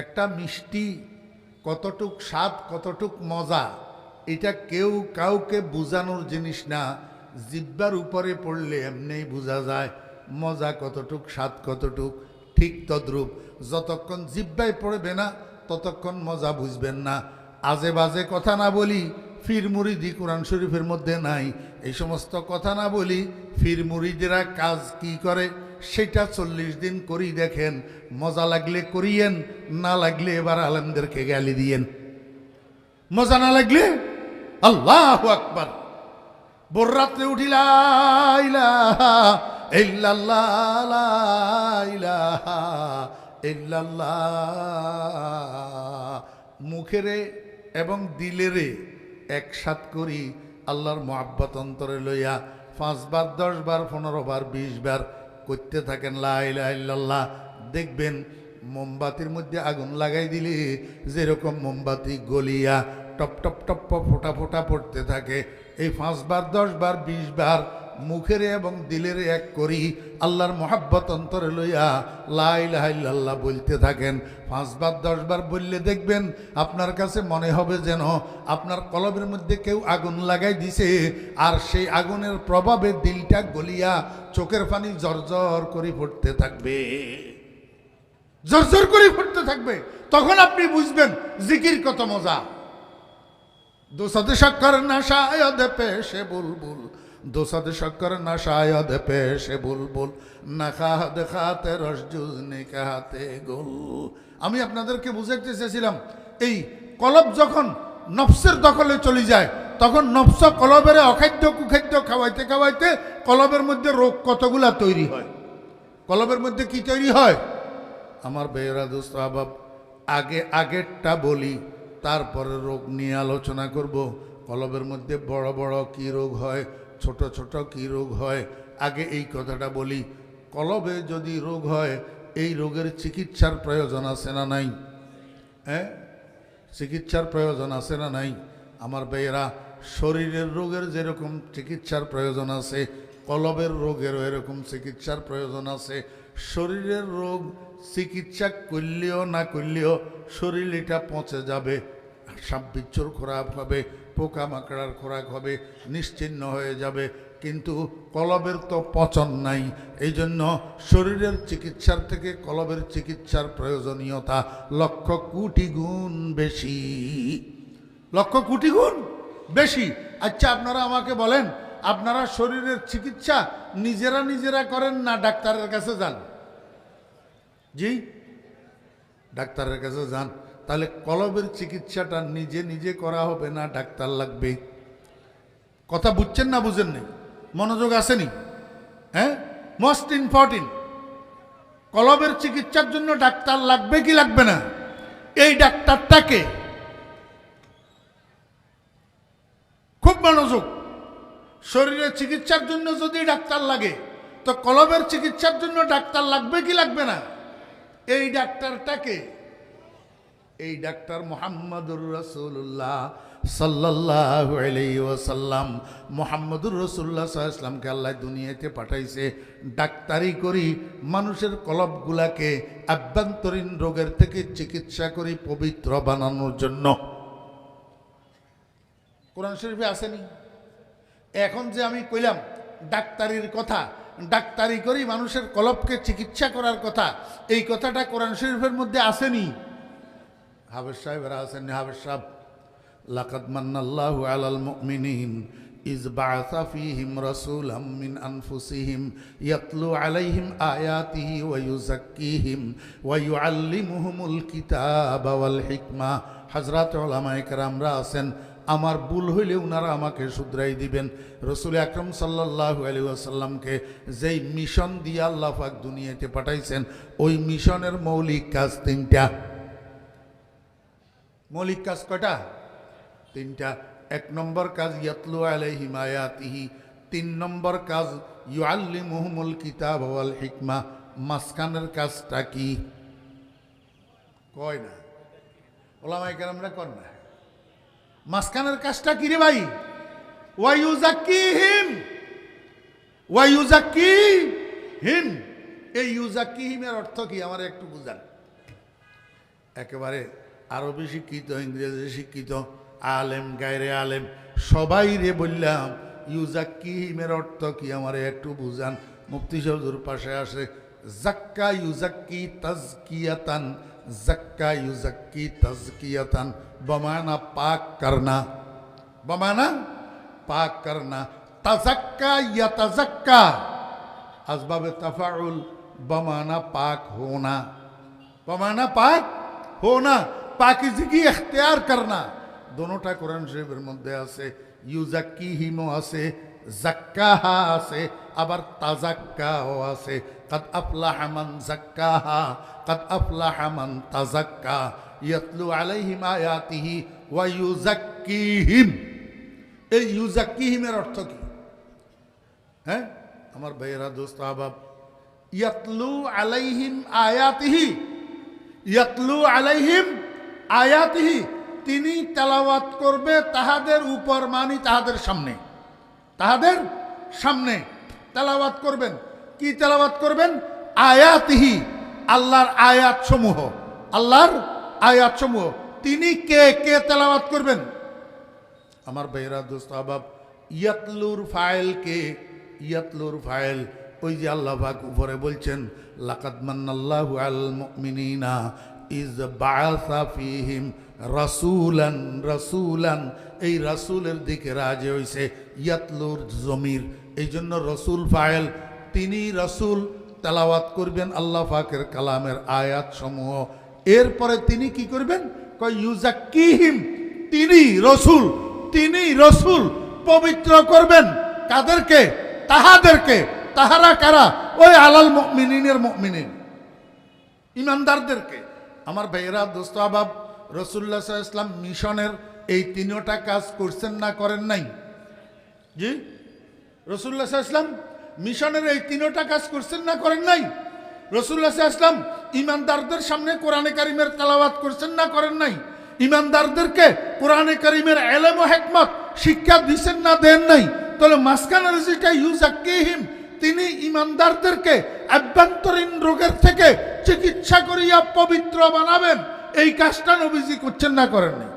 একটা মিষ্টি কতটুক স্বাদ, কতটুক মজা, এটা কেউ কাউকে বোঝানোর জিনিস না। জিব্বার উপরে পড়লে এমনিই বোঝা যায়, মজা কতটুক, স্বাদ কতটুক, ঠিক তদ্রূপ। যতক্ষণ জিব্বায় পড়বে না, ততক্ষণ মজা বুঝবেন না। আজে বাজে কথা না বলি ফির মুরিদি কোরআন শরীফের মধ্যে নাই। এই সমস্ত কথা না বলি ফির মুরিদেরা কাজ কি করে? সেটা চল্লিশ দিন করি দেখেন। মজা লাগলে করিয়েন, না লাগলে এবার আলেমদেরকে গালি দিয়েন। মজা না লাগলে? আল্লাহ আকবার। বোর রাত্রে উঠিলা মুখেরে এবং দিলেরে একসাথ করি, আল্লাহর মোহাব্বত অন্তরে লইয়া পাঁচবার, দশবার পনেরো বার বিশ বার করতে থাকেন লাইল্লাহ দেখবেন মোমবাতির মধ্যে আগুন লাগাই দিলে যেরকম মোমবাতি গলিয়া টপ টপ টপ ফোটা ফোটা পড়তে থাকে। এই পাঁচবার, দশবার বিশ বার মুখের এবং দিলের এক করি, আল্লাহর মোহাব্বত অন্তরে লইয়া লাইল্লাহ বলতে থাকেন। পাঁচবার, দশবার বললে দেখবেন আপনার কাছে মনে হবে যেন আপনার কলবের মধ্যে কেউ আগুন লাগাই দিছে, আর সেই আগুনের প্রভাবে দিলটা গলিয়া চোখের পানি জর্জর করে ফুটতে থাকবে। জর্জর করে ফুটতে থাকবে। তখন আপনি বুঝবেন জিকির কত মজা। দোসাদ শক্কর না শায়দ পেশে বুলবুল। দোসাদ শক্কর না শায়দ পেশে বুলবুল না খাহাদ খাতে রসজুজ নিকাহাতে গোল। আমি আপনাদেরকে বুঝাইতে চেয়েছিলাম এই কলব যখন নফসের দখলে চলে যায় তখন নফস কলবের অখাদ্য কুখাদ্য খাওয়াইতে খাওয়াইতে কলবের মধ্যে রোগ কতগুলা তৈরি হয়। কলবের মধ্যে কি তৈরি হয়? আমার বেয়েরা দোস্ত আবাব আগে আগেরটা বলি তারপরে রোগ নিয়ে আলোচনা করব। কলবের মধ্যে বড় বড় কি রোগ হয়? ছোট ছোট কি রোগ হয়? আগে এই কথাটা বলি। কলবে যদি রোগ হয়, এই রোগের চিকিৎসার প্রয়োজন আছে না নাই? হ্যাঁ? চিকিৎসার প্রয়োজন আছে না নাই? আমার বেয়েরা শরীরের রোগের যেরকম চিকিৎসার প্রয়োজন আছে, কলবের রোগেরও এরকম চিকিৎসার প্রয়োজন আছে। শরীরের রোগ চিকিৎসা করলেও না করলেও শরীর এটা পচে যাবে সাপ বিচ্ছুর খোরাক হবে। পোকামাকড়ার খোরাক হবে, নিশ্চিন্ন হয়ে যাবে। কিন্তু কলবের তো পচন নাই এই জন্য শরীরের চিকিৎসার থেকে কলবের চিকিৎসার প্রয়োজনীয়তা লক্ষ কোটি গুণ বেশি। লক্ষ কোটি গুণ বেশি? আচ্ছা আপনারা আমাকে বলেন, আপনারা শরীরের চিকিৎসা নিজেরা নিজেরা করেন না ডাক্তারের কাছে যান? জি? ডাক্তারের কাছে যান। তাহলে কলবের চিকিৎসাটা নিজে নিজে করা হবে না, ডাক্তার লাগবে কথা বুঝছেন না বুঝেন নেই? মনোযোগ আসেনি? হ্যাঁ? মোস্ট ইম্পর্টেন্ট কলবের চিকিৎসার জন্য ডাক্তার লাগবে কি লাগবে না? এই ডাক্তারটাকে খুব মনোযোগ। শরীরের চিকিৎসার জন্য যদি ডাক্তার লাগে, তো কলবের চিকিৎসার জন্য ডাক্তার লাগবে কি লাগবে না? এই ডাক্তারটাকে এই ডাক্তার মোহাম্মদুর রসুল্লাহ সাল্লাহ ওসাল্লাম মোহাম্মদুর রসুল্লাহ সাল্লামকে আল্লাহ দুনিয়াতে পাঠাইছে। ডাক্তারি করি, মানুষের কলবগুলাকে আভ্যন্তরীণ রোগের থেকে চিকিৎসা করি পবিত্র বানানোর জন্য। কোরআন শরীফে আসেনি? এখন যে আমি কইলাম, ডাক্তারির কথা, ডাক্তারি করি মানুষের কলবকে চিকিৎসা করার কথা, এই কথাটা কোরআন শরীফের মধ্যে আসেনি। হাবের সাহেব লাকাদ মান্নাল্লাহু আলাল মুমিনিন ইজ বাআসা ফীহিম রাসূলাম আনফুসিহিম, ইয়াতলু আলাইহিম আয়াতিহি ওয়া ইউযাক্কিহিম, ওয়া ইউআল্লিমুহুমুল কিতাবা ওয়াল হিকমা। হযরত আছেন, আমার ভুল হইলে ওনারা আমাকে শুধরাই দিবেন। রসুল আকরম সাল্লাহ আলী আসাল্লামকে যেই মিশন দিয়ে আল্লাহ দুনিয়াতে পাঠাইছেন, ওই মিশনের মৌলিক কাজ তিনটা। মৌলিক কাজ কয়টা? তিনটা। এক নম্বর কাজ ইয়াতলু আলাইহিম আয়াতিহি তিন নম্বর কাজ ইউআল্লি মুহমুল কিতাব ওয়াল হিকমা। মাসখানের কাজটা কি? কয় না। ওলামাই কেরামরা কর না। মাঝখানের কাজটা কি রে ভাই? ওয়াইউজাকি হিম ওয়াইউজাকি হিম এই ইউজাকি হিমের অর্থ কি? আমার একটু বুঝান। একেবারে আরবি শিক্ষিত, ইংরেজি শিক্ষিত, আলেম, গায়রে আলেম, সবাই রে বললাম ইউজাক্কিহিমের অর্থ কি আমারে একটু বুঝান? মুফতি সবজুর পাশে আসে, জাক্কা ইউজাক্কি তাজকিয়াতান, জাক্কা ইউজাক্কি তাজকিয়াতান বমানা পাক করনা। বমানা পাক করনা, তাজাক্কা ইয়া তাজাক্কা। আসবাবে তাফাউল বমানা পাক হোনা বমানা পাক হোনা পাকিজিকি এখতিয়ার করনা। দোনোটা কোরআন শরীফের মধ্যে আছে ইউজাক্কি হিমো আছে জাক্কাহা আছে, আবার তাজাক্কাও আছে। কাদ আফলাহামান জাক্কাহা কাদ আফলাহামান তাজাক্কা ইয়াতলু আলাইহিম আয়াতিহি ওয়া ইউজাক্কিহিম এই ইউজাক্কিহিমের অর্থ কি? হ্যাঁ? আমার ভাইয়েরা, দোস্ত, আবাব, ইয়াতলু আলাইহিম আয়াতিহি, ইয়াতলু আলাইহিম আয়াতিহি তিনি তেলাওয়াত করবে তাহাদের উপর মানি তাহাদের সামনে। তাহাদের সামনে তেলাওয়াত করবেন। কি তেলাওয়াত করবেন? আয়াতিহি আল্লাহর আয়াত সমূহ আল্লাহর আয়াত সমূহ তিনি কে কে তেলাওয়াত করবেন? আমার বেহরা দোস্ত, আবাব, ইয়াতলুর ফাইল কে? ইয়াতলুর ফাইল, ওই যে আল্লাহ উপরে বলছেন, লাকাদ মান্নাল্লাহু আল মুমিনিনা ইজ বাআসা ফিহিম রাসূলান রাসূলান এই রাসূলের দিকে রাজে হইছে ইয়াতলুর জমির। এই জন্য রসুল ফায়েল, তিনি রসুল তেলাওয়াত করবেন আল্লাহ পাকের কালামের আয়াত সমূহ এরপরে তিনি কি করবেন? ইউজাক্কিহিম তিনি রসুল তিনি রসুল পবিত্র করবেন। কাদেরকে? তাহাদেরকে। তাহারা কারা? ওই আলাল মিনিনের মিনিন ইমানদারদেরকে। আমার ভাইয়েরা, দোস্ত, আবাব রসুল্লাহ ইসলাম মিশনের এই তিনটা কাজ করছেন না করেন নাই? জি? রসুল্লাহ ইসলাম মিশনের এই তিনটা কাজ করছেন না করেন নাই? রসুল্লাহ ইসলাম ইমানদারদের সামনে কোরআনে কারিমের তালাবাত করছেন না করেন নাই? ইমানদারদেরকে কোরআনে কারিমের এলেম ও হেকমত শিক্ষা দিচ্ছেন না দেন নাই? তাহলে মাসকানের যেটা ইউজাক্কিহিম তিনি ইমানদারদেরকে অভ্যন্তরীণ রোগের থেকে চিকিৎসা করিয়া পবিত্র বানাবেন। এই কাজটা নবীজি করছেন না করেন নাই